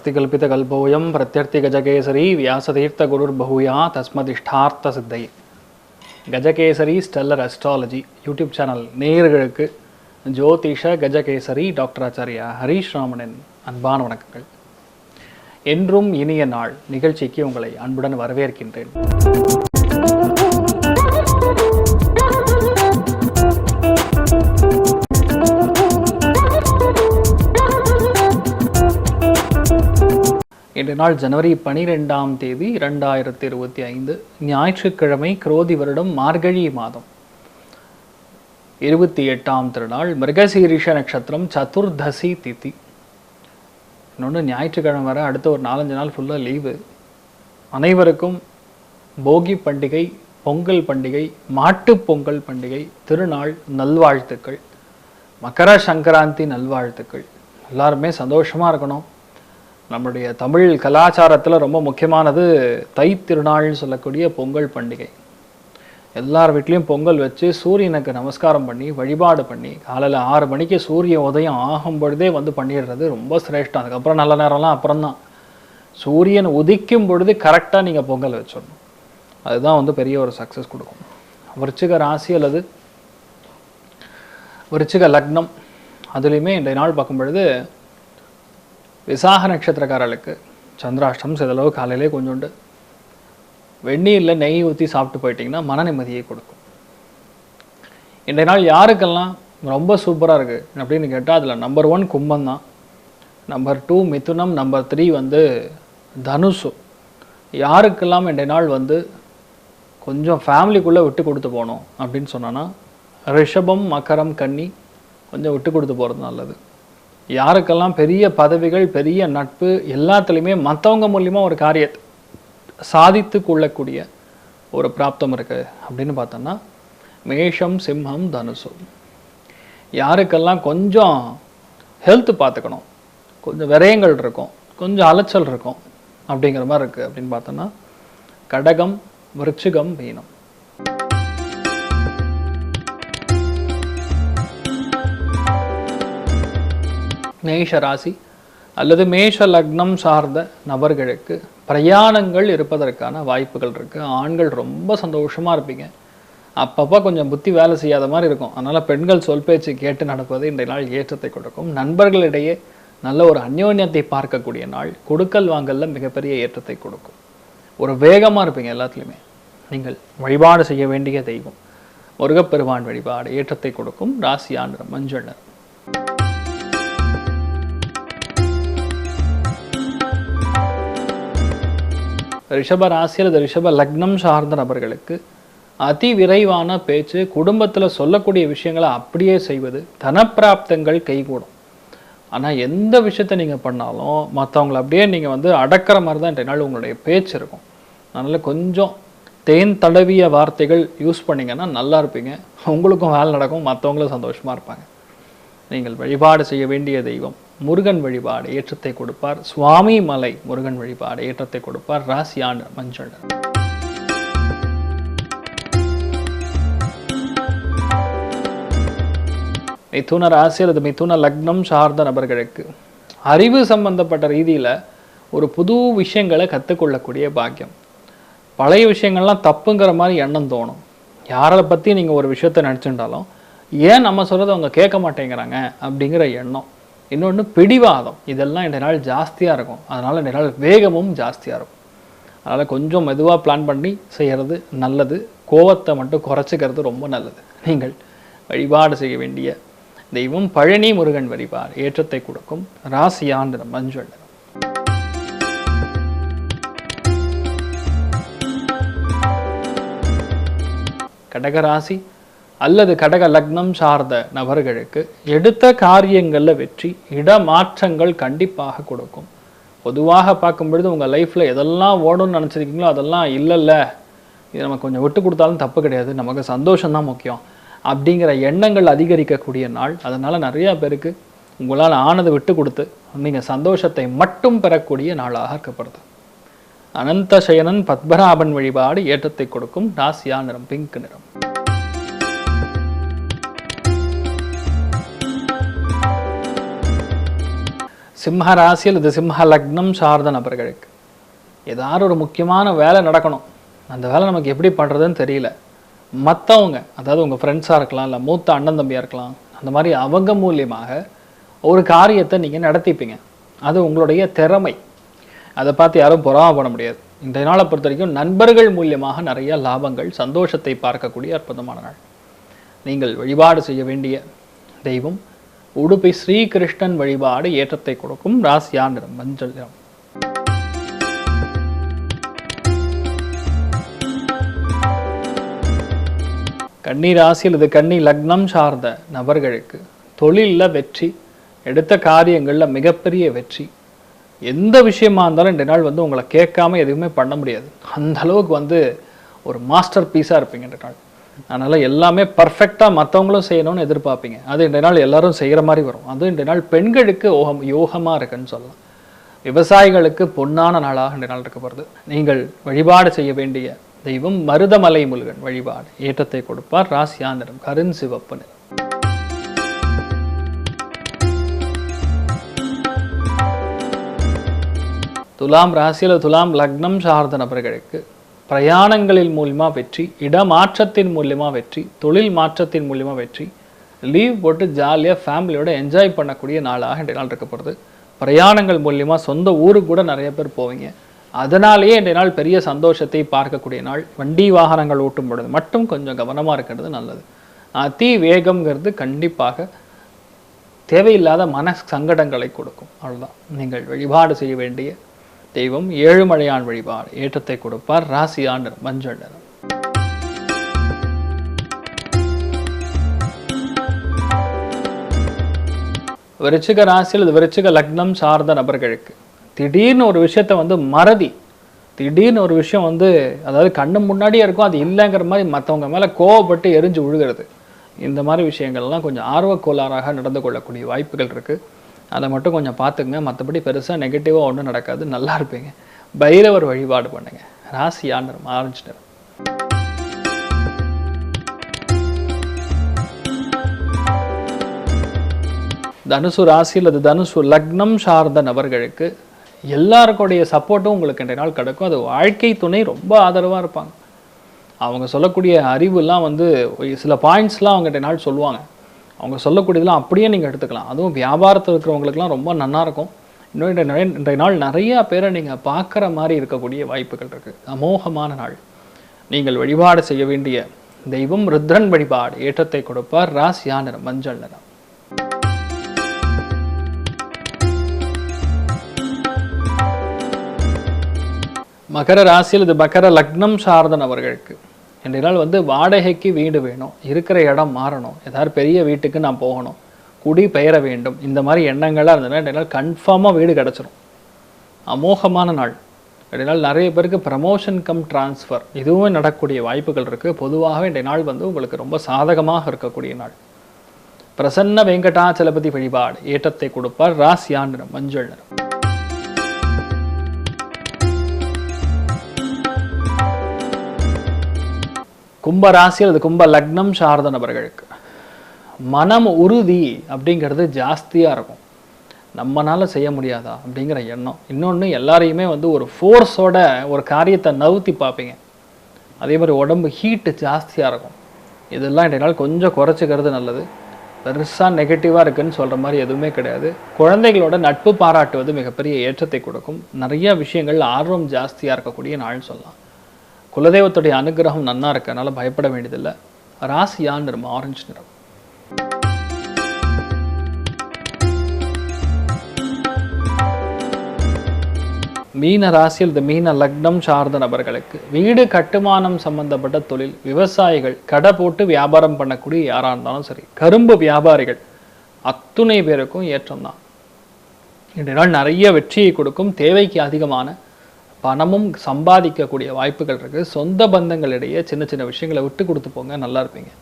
அர்த்திகல்பிதகல்போயம் பிரத்யர்த்தி கஜகேசரி வியாசதீர்த்த குருர் பகுயா தஸ்மதிஷ்டார்த்த சித்தை Gajakesari stellar astrology YouTube channel நேர்களுக்கு ஜோதிஷ கஜகேசரி டாக்டர் ஆச்சாரியா ஹரீஷ் ராமனின் அன்பான வணக்கங்கள். என்றும் இனிய நாள் நிகழ்ச்சிக்கு உங்களை அன்புடன் வரவேற்கின்றேன். இன்று நாள் ஜனவரி பனிரெண்டாம் தேதி இரண்டாயிரத்தி இருபத்தி ஐந்து. ஞாயிற்றுக்கிழமை குரோதி வருடம் மார்கழி மாதம். இருபத்தி எட்டாம் திருநாள் மிருகசீரிஷ நட்சத்திரம் சதுர்தசி திதி. இன்னொன்று ஞாயிற்றுக்கிழமை வர அடுத்த ஒரு நாலஞ்சு நாள் ஃபுல்லாக லீவு அனைவருக்கும் போகி பண்டிகை பொங்கல் பண்டிகை மாட்டுப் பொங்கல் பண்டிகை திருநாள் நல்வாழ்த்துக்கள். மகர சங்கராந்தி நல்வாழ்த்துக்கள். எல்லாருமே சந்தோஷமாக இருக்கணும். நம்முடைய தமிழ் கலாச்சாரத்தில் ரொம்ப முக்கியமானது தை திருநாள்னு சொல்லக்கூடிய பொங்கல் பண்டிகை. எல்லார் வீட்லேயும் பொங்கல் வச்சு சூரியனுக்கு நமஸ்காரம் பண்ணி வழிபாடு பண்ணி காலையில் ஆறு மணிக்கு சூரிய உதயம் ஆகும் பொழுதே வந்து பண்ணிடுறது ரொம்ப சிரேஷ்டம். அதுக்கப்புறம் நல்ல நேரம்லாம் அப்புறம்தான். சூரியன் உதிக்கும் பொழுது கரெக்டாக நீங்கள் பொங்கல் வச்சிடணும். அதுதான் வந்து பெரிய ஒரு சக்ஸஸ் கொடுக்கும். விருச்சிக ராசி அல்லது விருச்சிக லக்னம் அதுலேயுமே இன்றைய நாள் பார்க்கும் பொழுது விசாக நட்சத்திரக்காரர்களுக்கு சந்திராஷ்டம் சிதளவு காலையிலே கொஞ்சோண்டு. வெந்நீரில் நெய் ஊற்றி சாப்பிட்டு போயிட்டிங்கன்னா மன நிம்மதியை கொடுக்கும். இன்றைய நாள் யாருக்கெல்லாம் ரொம்ப சூப்பராக இருக்குது அப்படின்னு கேட்டால் அதில் நம்பர் ஒன் கும்பம் தான். நம்பர் டூ மிதுனம் நம்பர் த்ரீ வந்து தனுசு. யாருக்கெல்லாம் இன்றைய நாள் வந்து கொஞ்சம் ஃபேமிலிக்குள்ளே விட்டு கொடுத்து போகணும் அப்படின்னு சொன்னோன்னா ரிஷபம் மக்கரம் கன்னி கொஞ்சம் விட்டு கொடுத்து போகிறது நல்லது. யாருக்கெல்லாம் பெரிய பதவிகள் பெரிய நட்பு எல்லாத்துலேயுமே மற்றவங்க மூலியமாக ஒரு காரியத்தை சாதித்து கொள்ளக்கூடிய ஒரு பிராப்தம் இருக்குது அப்படின்னு பார்த்தோன்னா மேஷம் சிம்மம் தனுசு. யாருக்கெல்லாம் கொஞ்சம் ஹெல்த் பார்த்துக்கணும் கொஞ்சம் விரயங்கள் இருக்கும் கொஞ்சம் அலைச்சல் இருக்கும் அப்படிங்கிற மாதிரி இருக்குது அப்படின்னு பார்த்தோன்னா கடகம் விருச்சிகம் மீனம். மேஷ ராசி அல்லது மேஷ லக்னம் சார்ந்த நபர்களுக்கு பிரயாணங்கள் இருப்பதற்கான வாய்ப்புகள் இருக்குது ஆண்கள் ரொம்ப சந்தோஷமாக இருப்பீங்க. அப்பப்போ கொஞ்சம் புத்தி வேலை செய்யாத மாதிரி இருக்கும். அதனால் பெண்கள் சொல் பேச்சு கேட்டு நடப்பது இன்றைய நாள் ஏற்றத்தை கொடுக்கும். நண்பர்களிடையே நல்ல ஒரு அந்யோன்யத்தை பார்க்கக்கூடிய நாள். கொடுக்கல் வாங்கலில் மிகப்பெரிய ஏற்றத்தை கொடுக்கும். ஒரு வேகமாக இருப்பீங்க எல்லாத்துலேயுமே. நீங்கள் வழிபாடு செய்ய வேண்டிய தெய்வம். முருகப்பெருமான் வழிபாடு ஏற்றத்தை கொடுக்கும். ராசியாண்டு மஞ்சள் நிறம். ரிஷப ராசி அல்லது ரிஷப லக்னம் சார்ந்த நபர்களுக்கு அதி விரைவான பேச்சு குடும்பத்தில் சொல்லக்கூடிய விஷயங்களை அப்படியே செய்வது தனப்பிராப்தங்கள் கைகூடும். ஆனால் எந்த விஷயத்தை நீங்கள் பண்ணாலும் மற்றவங்கள அப்படியே நீங்கள் வந்து அடக்கிற மாதிரி தான் ரெண்டு நாள் உங்களுடைய பேச்சு இருக்கும். அதனால் கொஞ்சம் தேன் தடவிய வார்த்தைகள் யூஸ் பண்ணிங்கன்னா நல்லா இருப்பீங்க. உங்களுக்கும் வேலை நடக்கும் மற்றவங்களும் சந்தோஷமாக இருப்பாங்க. நீங்கள் வழிபாடு செய்ய வேண்டிய தெய்வம். முருகன் வழிபாடு ஏற்றத்தை கொடுப்பார். சுவாமி மலை முருகன் வழிபாடு ஏற்றத்தை கொடுப்பார். ராசியான மஞ்சள். மிதுன ராசி அல்லது மிதுன லக்னம் சார்ந்த நபர்களுக்கு அறிவு சம்பந்தப்பட்ட ரீதியில் ஒரு புது விஷயங்களை கற்றுக்கொள்ளக்கூடிய பாக்கியம். பழைய விஷயங்கள்லாம் தப்புங்கிற மாதிரி எண்ணம் தோணும். யாரை பற்றி நீங்கள் ஒரு விஷயத்த நினச்சிருந்தாலும் ஏன் நம்ம சொல்கிறத அவங்க கேட்க மாட்டேங்கிறாங்க அப்படிங்கிற எண்ணம். இன்னொன்று பிடிவாதம். இதெல்லாம் இந்த நாள் ஜாஸ்தியாக இருக்கும். அதனால் இந்த நாள் வேகமும் ஜாஸ்தியாக இருக்கும். அதனால் கொஞ்சம் மெதுவாக பிளான் பண்ணி செய்கிறது நல்லது. கோவத்தை மட்டும் குறைச்சிக்கிறது ரொம்ப நல்லது. நீங்கள் வழிபாடு செய்ய வேண்டிய தெய்வம் பழனி முருகன் வழிபாடு ஏற்றத்தை கொடுக்கும் ராசியாண்டு மஞ்சள் கடகராசி அல்லது கடக லக்னம் சார்ந்த நபர்களுக்கு எடுத்த காரியங்களில் வெற்றி இடமாற்றங்கள் கண்டிப்பாக கொடுக்கும். பொதுவாக பார்க்கும் பொழுது உங்கள் லைஃப்பில் எதெல்லாம் ஓடணும்னு நினச்சிருக்கீங்களோ அதெல்லாம் இல்லைல்ல. இது நம்ம கொஞ்சம் விட்டு கொடுத்தாலும் தப்பு கிடையாது. நமக்கு சந்தோஷம்தான் முக்கியம். அப்படிங்கிற எண்ணங்கள் அதிகரிக்கக்கூடிய நாள். அதனால் நிறையா பேருக்கு உங்களால் ஆனதை விட்டு கொடுத்து நீங்கள் சந்தோஷத்தை மட்டும் பெறக்கூடிய நாளாக இருக்கப்படுது அனந்த சயனன் பத்மராபன் வழிபாடு ஏற்றத்தை கொடுக்கும். ராசியா நிறம் பிங்க் நிறம். சிம்ம ராசியில் இது சிம்ம லக்னம் சார்ந்த நபர்களுக்கு ஏதாவது ஒரு முக்கியமான வேலை நடக்கணும். அந்த வேலை நமக்கு எப்படி பண்ணுறதுன்னு தெரியல. மற்றவங்க அதாவது உங்கள் ஃப்ரெண்ட்ஸாக இருக்கலாம் இல்லை மூத்த அண்ணன் தம்பியாக இருக்கலாம் அந்த மாதிரி அவங்க மூலியமாக ஒரு காரியத்தை நீங்கள் நடத்திப்பீங்க. அது உங்களுடைய திறமை. அதை பார்த்து யாரும் பொறாமப்பட முடியாது. இந்த நாளை பொறுத்த வரைக்கும் நண்பர்கள் மூலியமாக நிறைய லாபங்கள் சந்தோஷத்தை பார்க்கக்கூடிய அற்புதமான நாள். நீங்கள் வழிபாடு செய்ய வேண்டிய தெய்வம் உடுப்பை ஸ்ரீகிருஷ்ணன் வழிபாடு ஏற்றத்தை கொடுக்கும் ராசியா நிறம் மஞ்சள் நிறம் கன்னி ராசியில் இது கன்னி லக்னம் சார்ந்த நபர்களுக்கு தொழிலில் வெற்றி எடுத்த காரியங்களில் மிகப்பெரிய வெற்றி. எந்த விஷயமா இருந்தாலும் இந்த நாள் வந்து உங்களை கேட்காம எதுவுமே பண்ண முடியாது. அந்த அளவுக்கு வந்து ஒரு மாஸ்டர் பீஸாக இருப்பீங்க இந்த நாள். அதனால் எல்லாமே பர்ஃபெக்டாக மற்றவங்களும் செய்யணும்னு எதிர்பார்ப்பீங்க. அது இந்த நாள் எல்லாரும் செய்கிற மாதிரி வரும். அது இந்த நாள் பெண்களுக்கு ஓகம் யோகமாக இருக்குன்னு சொல்லலாம். விவசாயிகளுக்கு பொன்னான நாளாக இந்த நாள் இருக்க போகிறது நீங்கள் வழிபாடு செய்ய வேண்டிய தெய்வம் மருதமலை முருகன் வழிபாடு. ஏற்றத்தை கொடுப்பார் ராசியா நிறம் கருண் சிவப்பு நிறம். துலாம் ராசியில் துலாம் லக்னம் சார்ந்த நபர்களுக்கு பிரயாணங்களின் மூலியமாக வெற்றி இடமாற்றத்தின் மூலியமா வெற்றி தொழில் மாற்றத்தின் மூலியமாக வெற்றி லீவ் போட்டு ஜாலியாக ஃபேமிலியோட என்ஜாய் பண்ணக்கூடிய நாளாக இன்றைய நாள் இருக்க போகிறது பிரயாணங்கள் மூலியமாக சொந்த ஊருக்கு கூட நிறைய பேர் போவீங்க. அதனாலேயே இன்றைய நாள் பெரிய சந்தோஷத்தை பார்க்கக்கூடிய நாள். வண்டி வாகனங்கள் ஓட்டும் பொழுது மட்டும் கொஞ்சம் கவனமாக இருக்கிறது நல்லது. அதி வேகம்ங்கிறது கண்டிப்பாக தேவையில்லாத மன சங்கடங்களை கொடுக்கும். அவ்வளோதான் நீங்கள் வழிபாடு செய்ய வேண்டிய தெய்வம் ஏழுமலையான் வழிபாடு. ஏற்றத்தை கொடுப்பார் ராசி ஆண்டர் மஞ்சள் நிறம். விருச்சிக ராசியில் இது விருச்சிக லக்னம் சார்ந்த நபர்களுக்கு திடீர்னு ஒரு விஷயத்தை வந்து மறதி. திடீர்னு ஒரு விஷயம் வந்து அதாவது கண்ணு முன்னாடியே இருக்கும் அது இல்லைங்கிற மாதிரி மற்றவங்க மேலே கோவப்பட்டு எரிஞ்சு விழுகிறது இந்த மாதிரி விஷயங்கள்லாம் கொஞ்சம் ஆர்வக்கோளாறாக நடந்து கொள்ளக்கூடிய வாய்ப்புகள் இருக்குது அதை மட்டும் கொஞ்சம் பார்த்துக்குங்க. மற்றபடி பெருசாக நெகட்டிவாக ஒன்றும் நடக்காது. நல்லா இருப்பீங்க. பைரவர் வழிபாடு பண்ணுங்க. ராசி ஆண்டர் ஆரஞ்சு நிறம் தனுசு ராசி அல்லது தனுசு லக்னம் சார்ந்த நபர்களுக்கு எல்லாருக்குடைய சப்போர்ட்டும் உங்களுக்கு இன்றைய நாள் கிடைக்கும். அது வாழ்க்கை துணை ரொம்ப ஆதரவாக இருப்பாங்க. அவங்க சொல்லக்கூடிய அறிவுலாம் வந்து ஒரு சில பாயிண்ட்ஸ்லாம் அவங்க இன்றைய நாள் சொல்லுவாங்க. அவங்க சொல்லக்கூடியதெல்லாம் அப்படியே நீங்கள் எடுத்துக்கலாம். அதுவும் வியாபாரத்தில் இருக்கிறவங்களுக்குலாம் ரொம்ப நல்லா இருக்கும். இன்னும் நிறைய இன்றைய நாள் நிறைய பேரை நீங்கள் பார்க்குற மாதிரி இருக்கக்கூடிய வாய்ப்புகள் இருக்குது அமோகமான நாள். நீங்கள் வழிபாடு செய்ய வேண்டிய தெய்வம் ருத்ரன் வழிபாடு. ஏற்றத்தை கொடுப்பார் ராசியா நிறம் மஞ்சள் நிறம். மகர ராசியில் இது மகர லக்னம் சார்ந்தன் அவர்களுக்கு என்றால் நாள் வந்து வாடகைக்கு வீடு வேணும் இருக்கிற இடம் மாறணும் ஏதாவது பெரிய வீட்டுக்கு நான் போகணும் குடி பெயர வேண்டும் இந்த மாதிரி எண்ணங்களாக இருந்ததுன்னா இன்றைய நாள் கன்ஃபார்மாக வீடு கிடச்சிரும். அமோகமான நாள். ரெண்டு நாள் நிறைய பேருக்கு ப்ரமோஷன் கம் டிரான்ஸ்ஃபர் இதுவும் நடக்கக்கூடிய வாய்ப்புகள் இருக்குது பொதுவாகவே இன்றைய நாள் வந்து உங்களுக்கு ரொம்ப சாதகமாக இருக்கக்கூடிய நாள். பிரசன்ன வெங்கடாச்சலபதி வழிபாடு ஏற்றத்தை கொடுப்பார் ராசியான் மஞ்சள் நிறம். கும்ப ராசி அல்லது கும்ப லக்னம் சார்ந்த நபர்களுக்கு மனம் உறுதி அப்படிங்கிறது ஜாஸ்தியாக இருக்கும். நம்மனால செய்ய முடியாதா அப்படிங்கிற எண்ணம். இன்னொன்று எல்லாரையுமே வந்து ஒரு ஃபோர்ஸோட ஒரு காரியத்தை நவுத்தி பார்ப்பீங்க. அதே மாதிரி உடம்பு ஹீட்டு ஜாஸ்தியாக இருக்கும். இதெல்லாம் இடையினால் நாள் கொஞ்சம் குறைச்சிக்கிறது நல்லது. பெருசாக நெகட்டிவாக இருக்குதுன்னு சொல்கிற மாதிரி எதுவுமே கிடையாது. குழந்தைகளோட நட்பு பாராட்டுவது மிகப்பெரிய ஏற்றத்தை கொடுக்கும். நிறைய விஷயங்கள் ஆர்வம் ஜாஸ்தியாக இருக்கக்கூடிய நாள்னு சொல்லலாம். குலதெய்வத்துடைய அனுகிரகம் நன்னா இருக்கனால பயப்பட வேண்டியதில்லை. ராசியா நிறம் ஆரஞ்சு நிறம். மீன ராசியில் இந்த மீன லக்னம் சார்ந்த நபர்களுக்கு வீடு கட்டுமானம் சம்பந்தப்பட்ட தொழில் விவசாயிகள் கடை போட்டு வியாபாரம் பண்ணக்கூடிய யாராக இருந்தாலும் சரி கரும்பு வியாபாரிகள் அத்துணை பேருக்கும் ஏற்றம் தான். இன்றைய நாள் நிறைய வெற்றியை கொடுக்கும் தேவைக்கு அதிகமான பணமும் சம்பாதிக்கக்கூடிய வாய்ப்புகள் இருக்குது சொந்த பந்தங்களிடையே சின்ன சின்ன விஷயங்களை விட்டு கொடுத்து போங்க நல்லா இருப்பீங்க.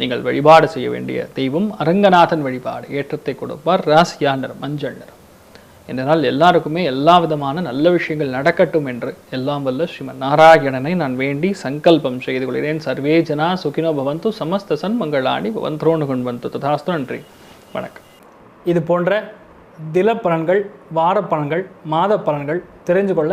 நீங்கள் வழிபாடு செய்ய வேண்டிய தெய்வம் அரங்கநாதன் வழிபாடு ஏற்றத்தை கொடுப்பார். ராசியா நிறம் மஞ்சள் நிறம். இந்த எல்லாருக்குமே எல்லா விதமான நல்ல விஷயங்கள் நடக்கட்டும் என்று எல்லாம் வல்ல ஸ்ரீமன் நாராயணனை நான் வேண்டி சங்கல்பம் செய்து கொள்கிறேன். சர்வே ஜனா சுகினோ பவந்து சமஸ்த சன்மங்களாணி பவந்தோனு கொண்டு வந்து ததாஸ்து நன்றி. வணக்கம். இது போன்ற தில பலன்கள் வார பலன்கள் மாத பலன்கள் தெரிஞ்சு கொள்ள